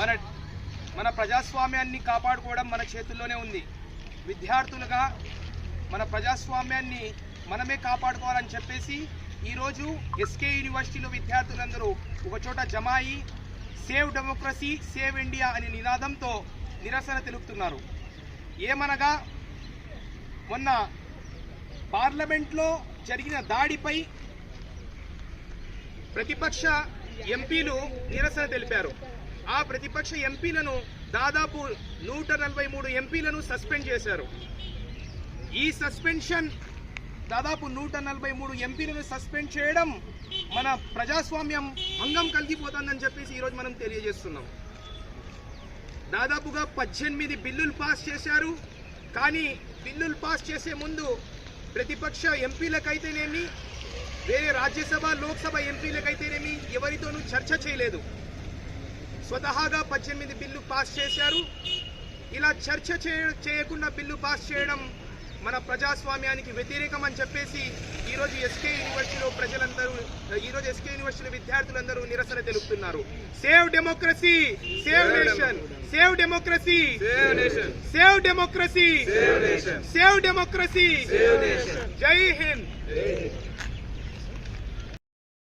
మన మన ప్రజాస్వామ్యాన్ని కాపాడుకోవడం మన చేతుల్లోనే ఉంది. విద్యార్థులుగా మన ప్రజాస్వామ్యాన్ని మనమే కాపాడుకోవాలని చెప్పేసి ఈరోజు ఎస్కే యూనివర్సిటీలో విద్యార్థులందరూ ఒకచోట జమాయి జమ అయి సేవ్ డెమోక్రసీ సేవ్ ఇండియా అనే నినాదంతో నిరసన తెలుపుతున్నారు. ఏమనగా మొన్న పార్లమెంట్లో జరిగిన దాడిపై ప్రతిపక్ష ఎంపీలు నిరసన తెలిపారు. ఆ ప్రతిపక్ష ఎంపీలను దాదాపు నూట నలభై మూడు ఎంపీలను సస్పెండ్ చేశారు. ఈ సస్పెన్షన్ దాదాపు నూట నలభై మూడు ఎంపీలను సస్పెండ్ చేయడం మన ప్రజాస్వామ్యం భంగం కలిగిపోతుందని చెప్పేసి ఈరోజు మనం తెలియజేస్తున్నాం. దాదాపుగా పద్దెనిమిది బిల్లులు పాస్ చేశారు. కానీ బిల్లులు పాస్ చేసే ముందు ప్రతిపక్ష ఎంపీలకైతేనేమి వేరే రాజ్యసభ లోక్సభ ఎంపీలకైతేనేమి ఎవరితోనూ చర్చ చేయలేదు. స్వతహాగా పద్దెనిమిది బిల్లు పాస్ చేశారు. ఇలా చర్చ చేయ- చేయకుండా బిల్లు పాస్ చేయడం మన ప్రజాస్వామ్యానికి వ్యతిరేకం అని చెప్పేసి ఈరోజు ఎస్కే యూనివర్సిటీలో ప్రజలందరూ ఈరోజు ఎస్కే యూనివర్సిటీలో విద్యార్థులందరూ నిరసన తెలుపుతున్నారు. Save democracy save nation save democracy save democracy save democracy జై హింద్